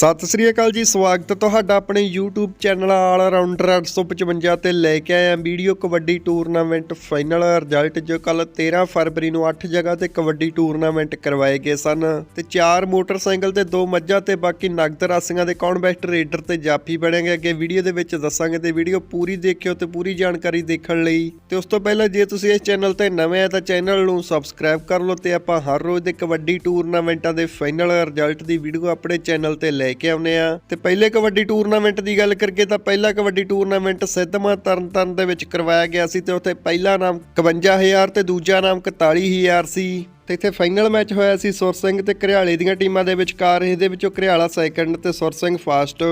ਸਤਿ ਸ੍ਰੀ ਅਕਾਲ ਜੀ, ਸਵਾਗਤ ਹੈ ਤੁਹਾਡਾ ਆਪਣੇ YouTube ਚੈਨਲ ਆਲ ਰਾਉਂਡਰ 855 ਤੇ ਲੈ ਕੇ ਆਇਆ video kabaddi tournament final result ਜੋ ਕੱਲ 13 ਫਰਵਰੀ ਨੂੰ 8 ਜਗ੍ਹਾ ਤੇ ਕਬੱਡੀ ਟੂਰਨਾਮੈਂਟ ਕਰਵਾਏ ਗਏ ਸਨ। ਤੇ ਚਾਰ ਮੋਟਰਸਾਈਕਲ ਤੇ ਦੋ ਮੱਝਾਂ ਤੇ ਬਾਕੀ ਨਗਦ ਰਾਸੀਆਂ ਦੇ ਕੌਣ ਬੈਸਟ ਰੇਡਰ ਤੇ ਜਾਫੀ ਬਣੇਗੇ ਅੱਗੇ ਵੀਡੀਓ ਦੇ ਵਿੱਚ ਦੱਸਾਂਗੇ ਤੇ ਵੀਡੀਓ ਪੂਰੀ ਦੇਖਿਓ ਤੇ ਪੂਰੀ ਜਾਣਕਾਰੀ ਦੇਖਣ ਲਈ। ਤੇ ਉਸ ਤੋਂ ਪਹਿਲਾਂ ਜੇ ਤੁਸੀਂ ਇਸ ਚੈਨਲ ਤੇ ਨਵੇਂ ਆ ਤਾਂ ਚੈਨਲ ਨੂੰ ਸਬਸਕ੍ਰਾਈਬ ਕਰ ਲਓ ਤੇ ਆਪਾਂ ਹਰ ਰੋਜ਼ ਦੇ ਕਬੱਡੀ ਟੂਰਨਾਮੈਂਟਾਂ ਦੇ ਫਾਈਨਲ ਰਿਜ਼ਲਟ ਦੀ ਵੀਡੀਓ ਆਪਣੇ ਚੈਨਲ ਤੇ ਲੈ ਕੇ ਆਉਨੇ ਆ। ਤੇ ਪਹਿਲੇ ਕਬੱਡੀ ਟੂਰਨਾਮੈਂਟ ਦੀ ਗੱਲ ਕਰਕੇ ਤਾਂ ਪਹਿਲਾ ਕਬੱਡੀ ਟੂਰਨਾਮੈਂਟ ਸਿੱਧਵਾਂ ਤਰਨਤਾਰਨ ਦੇ ਵਿੱਚ ਕਰਵਾਇਆ ਗਿਆ ਸੀ ਤੇ ਉੱਥੇ ਪਹਿਲਾ ਨਾਮ 51000 ਤੇ ਦੂਜਾ ਨਾਮ 41000 ਸੀ। ਤੇ ਇੱਥੇ ਫਾਈਨਲ ਮੈਚ ਹੋਇਆ ਸੀ ਸੁਰ ਸਿੰਘ ਤੇ ਘਰਿਆਲੇ ਦੀਆਂ ਟੀਮਾਂ ਦੇ ਵਿਚਕਾਰ। ਇਹਦੇ ਵਿੱਚੋਂ ਘਰਿਆਲਾ ਸੈਕੰਡ ਤੇ ਸੁਰ ਸਿੰਘ ਫਾਸਟ।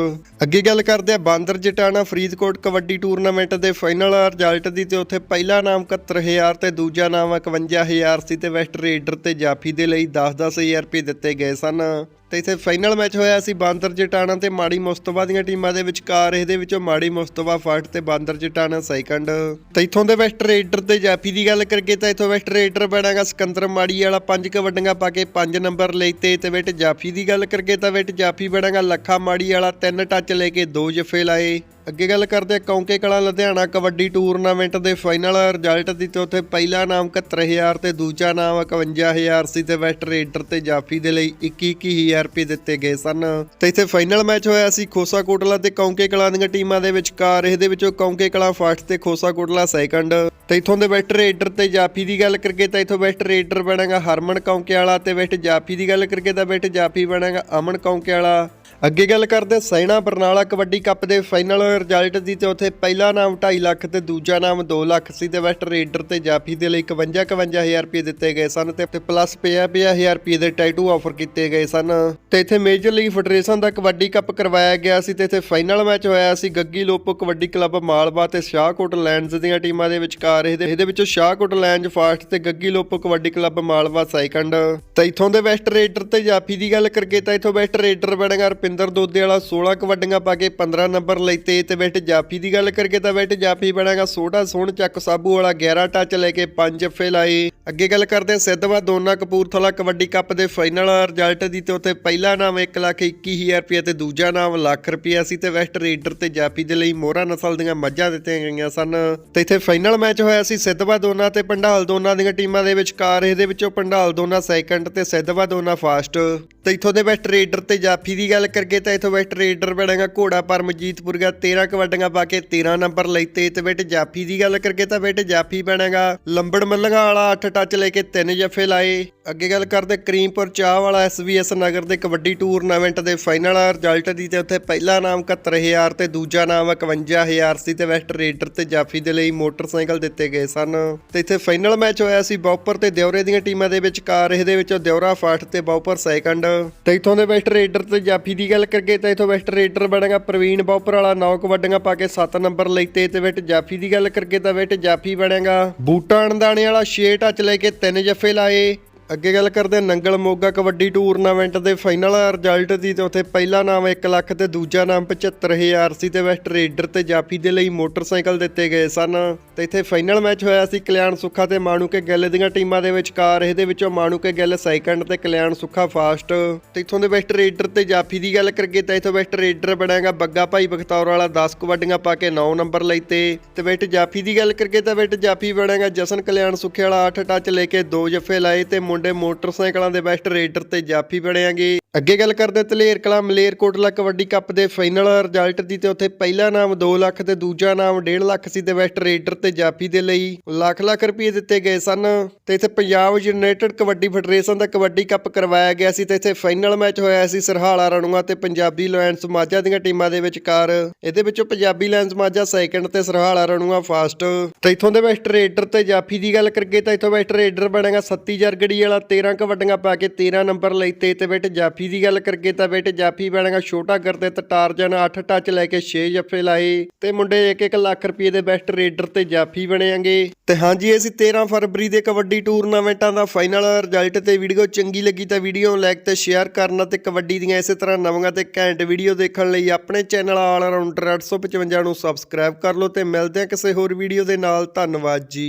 ਅੱਗੇ ਗੱਲ ਕਰਦੇ ਆ ਬਾਂਦਰ ਜਟਾਣਾ ਫਰੀਦਕੋਟ ਕਬੱਡੀ ਟੂਰਨਾਮੈਂਟ ਦੇ ਫਾਈਨਲ ਰਿਜ਼ਲਟ ਦੀ ਤੇ ਉੱਥੇ ਪਹਿਲਾ ਨਾਮ 71000 ਤੇ ਦੂਜਾ ਨਾਮ 51000 ਸੀ ਤੇ ਵੈਸਟ ਰੇਡਰ ਤੇ ਜਾਫੀ ਦੇ ਲਈ 10-10000 ਰੁਪਏ ਦਿੱਤੇ ਗਏ ਸਨ। ਤੇ ਇੱਥੇ ਫਾਈਨਲ ਮੈਚ ਹੋਇਆ ਸੀ ਬਾਂਦਰ ਜਟਾਣਾ ਤੇ ਮਾੜੀ ਮੁਸਤਫਾ ਦੀਆਂ ਟੀਮਾਂ ਦੇ ਵਿਚਕਾਰ। ਇਹਦੇ ਵਿੱਚੋਂ ਮਾੜੀ ਮੁਸਤਫਾ ਫਸਟ ਤੇ ਬਾਂਦਰ ਜਟਾਣਾ ਸੈਕੰਡ। ਤੇ ਇਥੋਂ ਦੇ ਵੈਸਟ ਰੇਡਰ ਤੇ ਜਾਫੀ ਦੀ ਗੱਲ ਕਰਕੇ ਤਾਂ ਇਥੋਂ ਵੈਸਟ ਰੇਡਰ ਬਣਾਗਾ ਸਿਕੰਦਰ ਮਾੜੀ ਵਾਲਾ ਪੰਜ ਕਵੱਡੀਆਂ ਪਾ ਕੇ 5 ਨੰਬਰ ਲੈਤੇ ਤੇ ਵੇਟ ਜਾਫੀ ਦੀ ਗੱਲ ਕਰਕੇ ਤਾਂ ਵੇਟ ਜਾਫੀ ਬਣਾਗਾ ਲੱਖਾ ਮਾੜੀ ਵਾਲਾ ਤਿੰਨ ਟੱਚ ਲੈ ਕੇ ਦੋ ਜਫੇ ਲਾਏ। ਅੱਗੇ ਗੱਲ ਕਰਦੇ ਆ ਕੌਂਕੇ ਕਲਾ ਲੁਧਿਆਣਾ ਕਬੱਡੀ ਟੂਰਨਾਮੈਂਟ ਦੇ ਫਾਈਨਲ ਰਿਜ਼ਲਟ ਦੀ ਤੇ ਉੱਥੇ ਪਹਿਲਾ ਨਾਮ 71000 ਤੇ ਦੂਜਾ ਨਾਮ 51000 ਸੀ ਤੇ ਵੈਸਟ ਰੇਡਰ ਤੇ ਜਾਫੀ ਦੇ ਲਈ 21000 ਰੁਪਏ ਦਿੱਤੇ ਗਏ ਸਨ। ਤੇ ਇੱਥੇ ਫਾਈਨਲ ਮੈਚ ਹੋਇਆ ਸੀ ਖੋਸਾ ਕੋਟਲਾ ਤੇ ਕੌਂਕੇ ਕਲਾ ਦੀਆਂ ਟੀਮਾਂ ਦੇ ਵਿਚਕਾਰ। ਇਹਦੇ ਵਿੱਚੋਂ ਕੌਂਕੇ ਕਲਾ ਫਸਟ ਤੇ ਖੋਸਾ ਕੋਟਲਾ ਸੈਕੰਡ। ਤੇ ਇਥੋਂ ਦੇ ਵੈਸਟ ਰੇਡਰ ਤੇ ਜਾਫੀ ਦੀ ਗੱਲ ਕਰਕੇ ਤਾਂ ਇਥੋਂ ਵੈਸਟ ਰੇਡਰ ਬਣੇਗਾ ਹਰਮਨ ਕੌਂਕੇ ਵਾਲਾ ਤੇ ਵੈਸਟ ਜਾਫੀ ਦੀ ਗੱਲ ਕਰਕੇ ਤਾਂ ਵੈਸਟ ਜਾਫੀ ਬਣੇਗਾ ਅਮਨ ਕੌਂਕੇ ਵਾਲਾ ਅੱਗੇ ਗੱਲ ਕਰਦੇ ਸੈਣਾ ਬਰਨਾਲਾ ਕਬੱਡੀ ਕੱਪ ਦੇ ਫਾਈਨਲ ਰਿਜ਼ਲਟ ਦੀ ਤੇ ਉੱਥੇ ਪਹਿਲਾ ਨਾਮ 2.5 ਲੱਖ ਤੇ ਦੂਜਾ ਨਾਮ 2 ਲੱਖ ਸੀ ਤੇ ਵੈਸਟ ਰੇਡਰ ਤੇ ਜਾਫੀ ਦੇ ਲਈ 51 51000 ਰੁਪਏ ਦਿੱਤੇ ਗਏ ਸਨ ਤੇ ਤੇ ਪਲੱਸ 50000 ਰੁਪਏ ਦੇ ਟੈਟੂ ਆਫਰ ਕੀਤੇ ਗਏ ਸਨ। ਤੇ ਇੱਥੇ ਮੇਜਰ ਲੀਗ ਫੈਡਰੇਸ਼ਨ ਦਾ ਕਬੱਡੀ ਕੱਪ ਕਰਵਾਇਆ ਗਿਆ ਸੀ ਤੇ ਇੱਥੇ ਫਾਈਨਲ ਮੈਚ ਹੋਇਆ ਸੀ। ਗੱਗੀ ਲੋਪੋ ਕਬੱਡੀ ਕਲੱਬ ਮਾਲਵਾ ਤੇ ਸ਼ਾਹਕੋਟ ਲੈਂਡਸ ਦੀਆਂ ਟੀਮਾਂ ਦੇ ਵਿਚਕਾਰ। ਇਹਦੇ ਇਹਦੇ ਵਿੱਚੋਂ ਸ਼ਾਹਕੋਟ ਲੈਂਡਜ਼ ਫਾਸਟ ਤੇ ਗੱਗੀ ਲੋਪੋ ਕਬੱਡੀ ਕਲੱਬ ਮਾਲਵਾ ਸੈਕੰਡ ਤੇ ਇਥੋਂ ਦੇ ਵੈਸਟ ਰੇਡਰ ਤੇ ਜਾਫੀ ਦੀ ਗੱਲ ਕਰਕੇ ਤਾਂ ਇਥੋਂ ਵੈਸਟ ਰੇਡਰ ਬਣੇਗਾ ਰਪਿੰਦਰ ਦੋਦੇ ਵਾਲਾ। 16 ਕਬੱਡੀਆਂ ਪਾ ਕੇ 15 ਨੰਬਰ ਲਈ ਤੇ ਵੈਟ ਜਾਫੀ ਦੀ ਗੱਲ ਕਰਕੇ ਤਾਂ ਵੈਟ ਜਾਫੀ ਬਣੇਗਾ ਸੋਢਾ ਸੋਹਣ ਚੱਕ ਸਾਬੂ ਵਾਲਾ 11 ਟੱਚ ਲੈ ਕੇ 5 ਜੱਫੇ ਲਾਏ ਅੱਗੇ ਗੱਲ ਕਰਦੇ ਹਾਂ ਸਿੱਧਵਾ ਦੋਨਾ ਕਪੂਰਥਲਾ ਕਬੱਡੀ ਕੱਪ ਦੇ ਫਾਈਨਲ ਰਿਜ਼ਲਟ ਦੀ ਤੇ ਉੱਥੇ ਪਹਿਲਾ ਨਾਮ 1 ਲੱਖ 21000 ਰੁਪਏ ਤੇ ਦੂਜਾ ਨਾਮ ਲੱਖ ਰੁਪਏ ਸੀ ਤੇ ਵੈਸਟ ਰੇਡਰ ਤੇ ਜਾਫੀ ਦੇ ਲਈ ਮੋਹਰਾ ਨਸਲ ਦੀਆਂ ਮੱਝਾਂ ਦਿੱਤੀਆਂ ਗਈਆਂ ਸਨ। ਤੇ ਇੱਥੇ ਫਾਈਨਲ ਮੈਚ ਹੋਇਆ ਸੀ ਸਿੱਧਵਾ ਦੋਨਾ ਤੇ ਪੰਡਾਲ ਦੋਨਾ ਦੀਆਂ ਟੀਮਾਂ ਦੇ ਵਿਚਕਾਰ। ਇਹਦੇ ਵਿੱਚੋਂ ਪੰਡਾਲ ਦੋਨਾ ਸੈਕੰਡ ਤੇ ਸਿੱਧਵਾ ਦੋਨਾ ਫਾਸਟ ਤੇ ਇਥੋਂ ਦੇ ਵੈਸਟ ਰੇਡਰ ਤੇ ਜਾਫੀ ਦੀ ਗੱਲ ਕਰਕੇ ਤਾਂ ਇਥੋਂ ਵੈਸਟ ਰੇਡਰ ਬਣੇਗਾ ਘੋੜਾ ਪਰਮਜੀਤਪੁਰਗਾ 13 ਕਬੱਡੀਆਂ ਪਾ ਕੇ 13 ਨੰਬਰ ਲੈਤੇ ਤੇ ਵੈਟ ਜਾਫੀ ਦੀ ਗੱਲ ਕਰਕੇ ਤਾਂ ਵੈਟ ਜਾਫੀ ਬਣੇਗਾ ਲੰਬੜ ਮੱਲਗਾ ਵਾਲਾ 8 ਟੱਚ ਲੈ ਕੇ 3 ਜੱਫੇ ਲਾਏ। ਅੱਗੇ ਗੱਲ ਕਰਦੇ ਕਰੀਮਪੁਰ ਚਾਹ ਵਾਲਾ ਐਸਵੀਐਸ ਨਗਰ ਦੇ ਕਬੱਡੀ ਟੂਰਨਾਮੈਂਟ ਦੇ ਫਾਈਨਲ ਰਿਜ਼ਲਟ ਦੀ ਤੇ ਉੱਥੇ ਪਹਿਲਾ ਨਾਮ 71000 ਤੇ ਦੂਜਾ ਨਾਮ 51000 ਸੀ ਤੇ ਵੈਸਟ ਰੇਡਰ ਤੇ ਜਾਫੀ ਦੇ ਲਈ ਮੋਟਰਸਾਈਕਲ ਦਿੱਤੇ ਗਏ ਸਨ। ਤੇ ਇੱਥੇ ਫਾਈਨਲ ਮੈਚ ਹੋਇਆ ਸੀ ਬੌਪਰ ਤੇ ਦਿਉਰੇ ਦੀਆਂ ਟੀਮਾਂ ਦੇ ਵਿਚਕਾਰ ਇਹਦੇ ਵਿੱਚੋਂ ਦਿਉਰਾ ਫਸਟ ਤੇ ਬੌਪਰ ਸੈਕੰਡ। ਤੇ ਇਥੋਂ ਦੇ ਵੈਸਟ ਰੇਡਰ ਤੇ ਜਾਫੀ ਦੀ ਗੱਲ ਕਰਕੇ ਤਾਂ ਇਥੋਂ ਵੈਸਟ ਰੇਡਰ ਬਣੇਗਾ ਪ੍ਰਵੀਨ ਬੌਪਰ ਵਾਲਾ। 9 ਕਬੱਡੀਆਂ ਪਾ ਕੇ 7 ਨੰਬਰ ਲੈਤੇ ਤੇ ਵਿਟ ਜਾਫੀ ਦੀ ਗੱਲ ਕਰਕੇ ਤਾਂ ਵਿਟ ਜਾਫੀ ਬਣੇਗਾ। ਬੂਟਾ ਅਣਦਾਣੇ ਵਾਲਾ 6 ਟੱਚ ਲੈ ਕੇ 3 ਜੱਫੇ ਲਾਏ। ਅੱਗੇ ਗੱਲ ਕਰਦੇ ਹਾਂ ਨੰਗਲ ਮੋਗਾ ਕਬੱਡੀ ਟੂਰਨਾਮੈਂਟ ਦੇ ਫਾਈਨਲ ਰਿਜ਼ਲਟ ਦੀ ਤੇ ਉੱਥੇ ਪਹਿਲਾ ਨਾਮ 1 ਲੱਖ ਤੇ ਦੂਜਾ ਨਾਮ 75000 ਸੀ ਤੇ ਵੈਸਟ ਰੇਡਰ ਤੇ ਜਾਫੀ ਦੇ ਲਈ ਮੋਟਰਸਾਈਕਲ ਦਿੱਤੇ ਗਏ ਸਨ। ਤੇ ਇੱਥੇ ਫਾਈਨਲ ਮੈਚ ਹੋਇਆ ਸੀ ਕਲਿਆਣ ਸੁੱਖਾ ਤੇ ਮਾਣੂਕੇ ਗਿੱਲ ਦੀਆਂ ਟੀਮਾਂ ਦੇ ਵਿਚਕਾਰ। ਇਹਦੇ ਵਿੱਚੋਂ ਮਾਣੂਕੇ ਗਿੱਲ ਸੈਕੰਡ ਤੇ ਕਲਿਆਣ ਸੁੱਖਾ ਫਾਸਟ ਤੇ ਇੱਥੋਂ ਦੇ ਵੈਸਟ ਰੇਡਰ ਤੇ ਜਾਫੀ ਦੀ ਗੱਲ ਕਰਕੇ ਤਾਂ ਇੱਥੋਂ ਵੈਸਟ ਰੇਡਰ ਬਣਾਗਾ ਬੱਗਾ ਭਾਈ ਬਖਤੌਰ ਵਾਲਾ 10 ਕਬੱਡੀਆਂ ਪਾ ਕੇ 9 ਨੰਬਰ ਲਈ ਤੇ। ਵੈਸਟ ਜਾਫੀ ਦੀ ਗੱਲ ਕਰਕੇ ਤਾਂ ਵੈਸਟ ਜਾਫੀ ਬਣਾਗਾ ਜਸਨ ਕਲਿਆਣ ਸੁੱਖੇ ਵਾਲਾ 8 ਟੱਚ ਲੈ ਕੇ 2 ਜੱਫੇ ਲਾਏ ਤੇ ਮੁੰਡੇ ਮੋਟਰਸਾਈਕਲਾਂ ਦੇ ਬੈਸਟ ਰੇਡਰ ਤੇ ਜਾਫੀ ਬਣਿਆਗੇ। ਅੱਗੇ ਗੱਲ ਕਰਦੇ ਤਲੇਰ ਕਲਾ ਮਲੇਰਕੋਟਲਾ ਕਬੱਡੀ ਕੱਪ ਦੇ ਫਾਈਨਲ ਰਿਜ਼ਲਟ ਦੀ ਤੇ ਉੱਥੇ ਪਹਿਲਾ ਨਾਮ 2 ਲੱਖ ਤੇ ਦੂਜਾ ਨਾਮ 1.5 ਲੱਖ ਸੀ ਤੇ ਵੈਸਟ ਰੇਡਰ ਤੇ ਜਾਫੀ ਦੇ ਲਈ। ਲੱਖ ਲੱਖ ਰੁਪਏ ਦਿੱਤੇ ਗਏ ਸਨ ਤੇ ਇੱਥੇ ਪੰਜਾਬ ਯੂਨਾਈਟਿਡ ਕਬੱਡੀ ਫੈਡਰੇਸ਼ਨ ਦਾ ਕਬੱਡੀ ਕੱਪ ਕਰਵਾਇਆ ਗਿਆ ਸੀ ਤੇ ਇੱਥੇ ਫਾਈਨਲ ਮੈਚ ਹੋਇਆ ਸੀ ਸਰਹਾਲਾ ਰਣੂਆ ਤੇ ਪੰਜਾਬੀ ਲਾਇਨਸ ਮਾਝਾ ਦੀਆਂ ਟੀਮਾਂ ਦੇ ਵਿਚਕਾਰ। ਇਹਦੇ ਵਿੱਚੋਂ ਪੰਜਾਬੀ ਲਾਇਨਸ ਮਾਝਾ ਸੈਕੰਡ ਤੇ ਸਰਹਾਲਾ ਰਣੂਆ ਫਾਸਟ। ਤੇ ਇੱਥੋਂ ਦੇ ਵੈਸਟ ਰੇਡਰ ਤੇ ਜਾਫੀ ਦੀ ਗੱਲ ਕਰਕੇ ਤਾਂ ਇੱਥੋਂ ਵੈਸਟ ਰੇਡਰ ਬਣੇਗਾ ਸੱਤੀ ਜਰਗੜੀ ਵਾਲਾ 13 ਕਬੱਡੀਆਂ ਪਾ ਕੇ 13 ਨੰਬਰ ਲੈਤੇ ਤੇ ਬੇਟ ਜਾਫੀ ਦੀ ਗੱਲ ਕਰਕੇ ਤਾਂ ਬੇਟ ਜਾਫੀ ਬਣੇਗਾ ਛੋਟਾ ਕਰਦੇ ਤੇ ਟਾਰਜਨ 8 ਟੱਚ ਲੈ ਕੇ 6 ਜੱਫੇ ਲਾਏ ਤੇ ਮੁੰਡੇ 1-1 ਲੱਖ ਰੁਪਏ ਦੇ ਬੈਸਟ ਰੇਡਰ ਤੇ ਜਾਫੀ ਬਣੇਗੇ। ਤੇ ਹਾਂਜੀ ਇਹ ਸੀ 13 ਫਰਵਰੀ ਦੇ ਕਬੱਡੀ ਟੂਰਨਾਮੈਂਟਾਂ ਦਾ ਫਾਈਨਲ ਰਿਜ਼ਲਟ ਤੇ ਵੀਡੀਓ ਚੰਗੀ ਲੱਗੀ ਤਾਂ ਵੀਡੀਓ ਨੂੰ ਲਾਈਕ ਤੇ ਸ਼ੇਅਰ ਕਰਨਾ ਤੇ ਕਬੱਡੀ ਦੀਆਂ ਇਸੇ ਤਰ੍ਹਾਂ ਨਵੀਆਂ ਤੇ ਘੈਂਟ ਵੀਡੀਓ ਦੇਖਣ ਲਈ ਆਪਣੇ ਚੈਨਲ ਆਲ ਰਾਉਂਡਰ 855 ਨੂੰ ਸਬਸਕ੍ਰਾਈਬ ਕਰ ਲਓ ਤੇ ਮਿਲਦੇ ਹਾਂ ਕਿਸੇ ਹੋਰ ਵੀਡੀਓ ਦੇ ਨਾਲ। ਧੰਨਵਾਦ ਜੀ।